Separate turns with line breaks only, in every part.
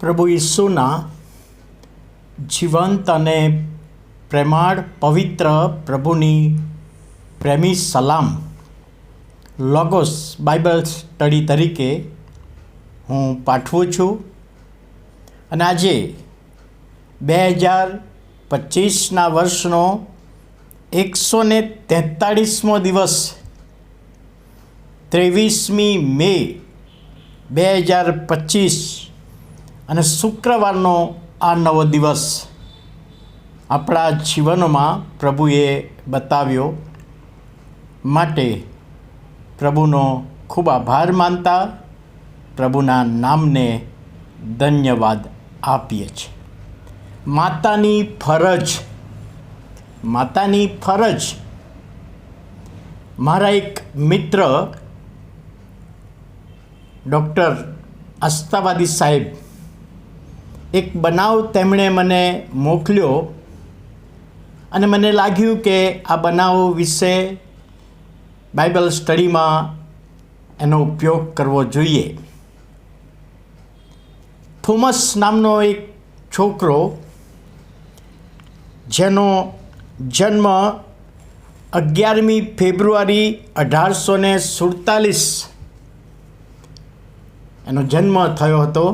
પ્રભુ ઈસુના જીવંત અને પ્રેમાળ પવિત્ર પ્રભુની પ્રેમી સલામ, લોગોસ બાઇબલ સ્ટડી તરીકે હું પાઠવું છું. અને આજે બે હજાર પચીસના વર્ષનો એકસો ને તેતાળીસમો દિવસ, ત્રેવીસમી મે બે હજાર પચીસ અને શુક્રવારનો આ નવો દિવસ આપણા જીવનમાં પ્રભુએ બતાવ્યો માટે પ્રભુનો ખૂબ આભાર માનતા પ્રભુના નામને ધન્યવાદ આપીએ છીએ. માતાની ફરજ માતાની ફરજ. મારા એક મિત્ર ડૉક્ટર આસ્તાવાદી સાહેબ એક બનાવ તેમણે મને મોકલ્યો અને મને લાગ્યું કે આ બનાવ વિશે બાઇબલ સ્ટડીમાં એનો ઉપયોગ કરવો જોઈએ. થોમસ નામનો એક છોકરો, જેનો જન્મ અગિયારમી ફેબ્રુઆરી અઢારસો ને સુડતાલીસ, એનો જન્મ થયો હતો.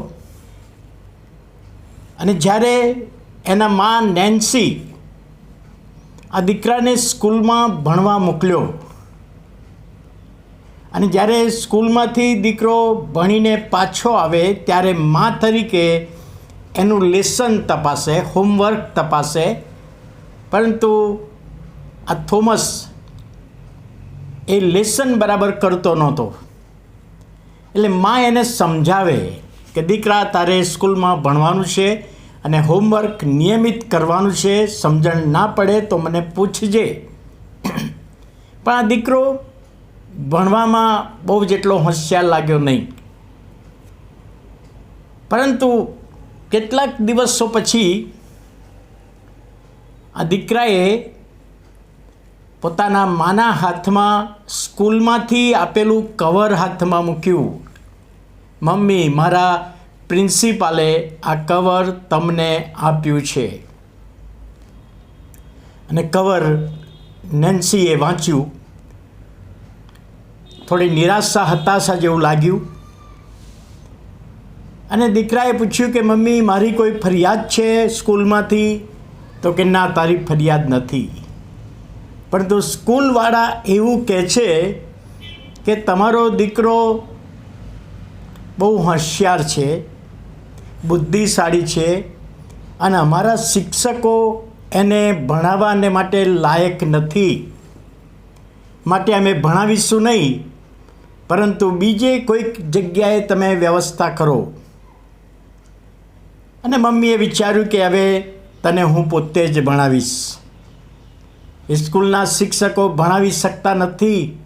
અને જ્યારે એના મા નેન્સી આ દીકરાને સ્કૂલમાં ભણવા મોકલ્યો, અને જ્યારે સ્કૂલમાંથી દીકરો ભણીને પાછો આવે, ત્યારે મા તરીકે એનું લેસન તપાસે, હોમવર્ક તપાસે. પરંતુ આ થોમસ એ લેસન બરાબર કરતો નહોતો. એટલે મા એને સમજાવે કે દીકરા તારે સ્કૂલમાં ભણવાનું છે અને હોમવર્ક નિયમિત કરવાનું છે, સમજણ ના પડે તો મને પૂછજે. પણ આ દીકરો ભણવામાં બહુ જેટલો હોશિયાર લાગ્યો નહીં. પરંતુ કેટલાક દિવસો પછી આ દીકરાએ પોતાના માના હાથમાં સ્કૂલમાંથી આપેલું કવર હાથમાં મૂક્યું. મમ્મી, મારા પ્રિન્સિપાલે આ કવર તમને આપ્યું છે. અને કવર નેન્સીએ વાંચ્યું. થોડી નિરાશા, હતાશા જેવું લાગ્યું. અને દીકરાએ પૂછ્યું કે, મમ્મી, મારી કોઈ ફરિયાદ છે સ્કૂલમાંથી? તો કે, ના, તારી ફરિયાદ નથી. પરંતુ સ્કૂલવાળા એવું કહે છે કે, તમારો દીકરો બહુ હોશિયાર છે, બુદ્ધિશાળી છે અને અમારા શિક્ષકો એને ભણાવવાને માટે લાયક નથી. માટે અમે ભણાવીશું નહીં, પરંતુ બીજે કોઈક જગ્યાએ તમે વ્યવસ્થા કરો. અને મમ્મીએ વિચાર્યું કે હવે તને હું પોતે જ ભણાવીશ. સ્કૂલના શિક્ષકો ભણાવી શકતા નથી.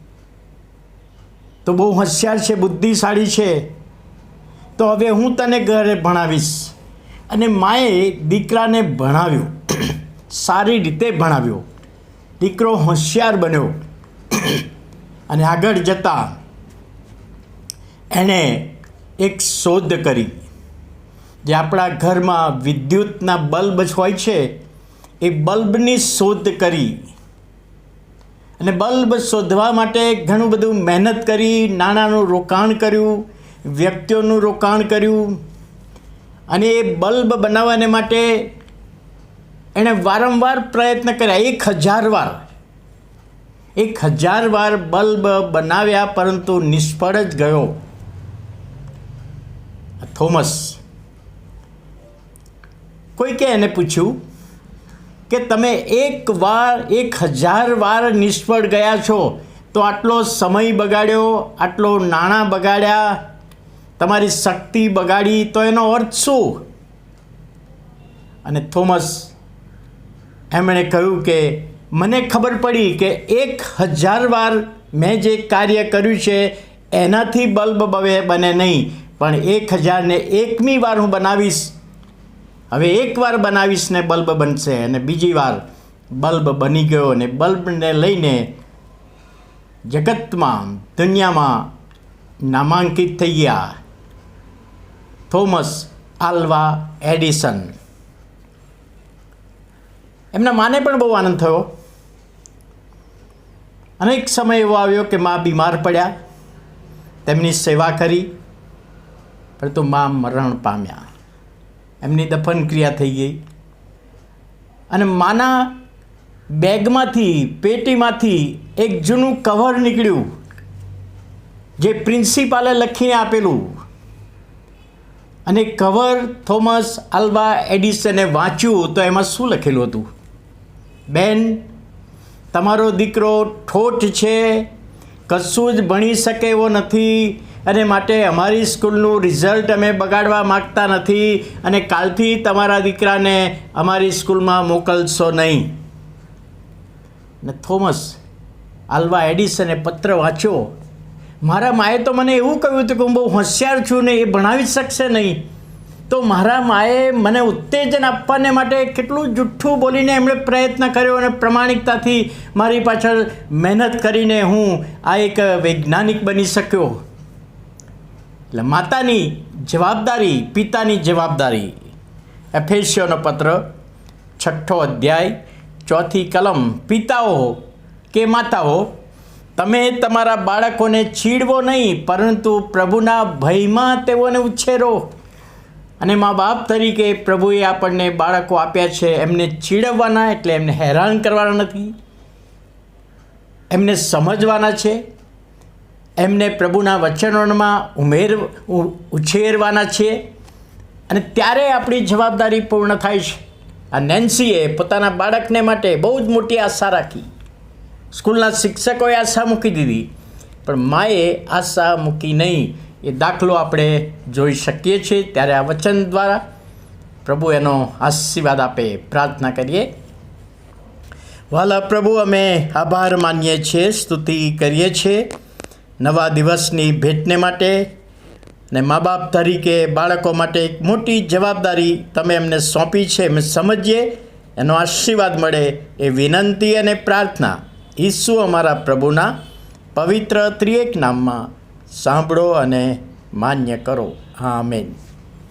તો બહુ હોશિયાર છે, બુદ્ધિશાળી છે. તો હવે હું તને ઘરે ભણાવીશ. અને માએ દીકરાને ભણાવ્યો. સારી રીતે ભણાવ્યો. દીકરો હોશિયાર બન્યો. અને આગળ જતાં એણે એક શોધ કરી. જે આપણા ઘરમાં વિદ્યુતના બલ્બ હોય છે, એ બલ્બની શોધ કરી. અને બલ્બ શોધવા માટે ઘણું બધું મહેનત કરી, નાણાંનું રોકાણ કર્યું વ્યક્તિઓનું રોકાણ કર્યું અને એ બલ્બ બનાવવાને માટે એણે વારંવાર પ્રયત્ન કર્યા. એક હજાર વાર. એક હજાર વાર બલ્બ બનાવ્યા, પરંતુ નિષ્ફળ જ ગયો. થોમસ કોઈકે એને પૂછ્યું કે તમે એક વાર, એક હજાર વાર નિષ્ફળ ગયા છો, તો આટલો સમય બગાડ્યો, આટલો નાણાં બગાડ્યા તમારી શક્તિ બગાડી તો એનો અર્થ શું? અને થોમસ એમણે કહ્યું કે, મને ખબર પડી કે એક હજાર વાર મેં જે કાર્ય કર્યું છે, એનાથી બલ્બ બવે બને નહીં. પણ એક હજારને એકમી વાર હું બનાવીશ. હવે એકવાર બનાવીશ ને બલ્બ બનશે અને બીજી વાર બલ્બ બની ગયો અને બલ્બને લઈને જગતમાં, દુનિયામાં નામાંકિત થઈ ગયા. Thomas Alva Edison. એમના માને પણ બહુ આનંદ થયો. અનેક સમય એવો આવ્યો કે મા બીમાર પડ્યા. તેમની સેવા કરી, પરંતુ મા મરણ પામ્યા. એમની દફન ક્રિયા થઈ ગઈ. અને માના બેગમાંથી, પેટીમાંથી એક જૂનું કવર નીકળ્યું, જે પ્રિન્સિપાલે લખીને આપેલું. અને કવર થોમસ આલ્વા એડિસને વાંચ્યું તો એમાં શું લખેલું હતું? બેન, તમારો દીકરો ઠોઠ છે, કશું જ ભણી શકે એવો નથી અને માટે અમારી સ્કૂલનું રિઝલ્ટ અમે બગાડવા માગતા નથી અને કાલથી તમારા દીકરાને અમારી સ્કૂલમાં મોકલશો નહીં. ને થોમસ આલ્વા એડિસને પત્ર વાંચ્યો મારા માએ તો મને એવું કહ્યું હતું કે હું બહુ હોશિયાર છું ને એ ભણાવી જ શકશે નહીં. તો મારા માએ મને ઉત્તેજન આપવાને માટે કેટલું જુઠ્ઠું બોલીને એમણે પ્રયત્ન કર્યો અને પ્રમાણિકતાથી મારી પાછળ મહેનત કરીને હું આ એક વૈજ્ઞાનિક બની શક્યો. એટલે માતાની જવાબદારી, પિતાની જવાબદારી. એફેસિયોનો પત્ર, છઠ્ઠો અધ્યાય, ચોથી કલમ, પિતાઓ કે માતાઓ તમે તમારા બાળકોને ચીડવો નહીં, પરંતુ પ્રભુના ભયમાં તેઓને ઉછેરો. અને મા બાપ તરીકે પ્રભુએ આપણને બાળકો આપ્યા છે, એમને ચીડવવાના એટલે એમને હેરાન કરવાના નથી. એમને સમજવાના છે. એમને પ્રભુના વચનોમાં ઉમેર ઉછેરવાના છે. અને ત્યારે આપણી જવાબદારી પૂર્ણ થાય છે. આ નેન્સીએ પોતાના બાળકને માટે બહુ જ મોટી આશા રાખી. સ્કૂલના શિક્ષકોએ આશા મૂકી દીધી. પણ માએ આશા મૂકી નહીં. એ દાખલો આપણે જોઈ શકીએ છીએ. ત્યારે આ વચન દ્વારા પ્રભુ એનો આશીર્વાદ આપે. પ્રાર્થના કરીએ. વાલા પ્રભુ, અમે આભાર માનીએ છીએ, સ્તુતિ કરીએ છીએ નવા દિવસની ભેટને માટે ને મા બાપ તરીકે બાળકો માટે એક મોટી જવાબદારી તમે એમને સોંપી છે. એમ સમજીએ. એનો આશીર્વાદ મળે એ વિનંતી અને પ્રાર્થના. ઈસુ અમારા પ્રભુના પવિત્ર ત્રિએક નામમાં સાંભળો અને માન્ય કરો. આમેન.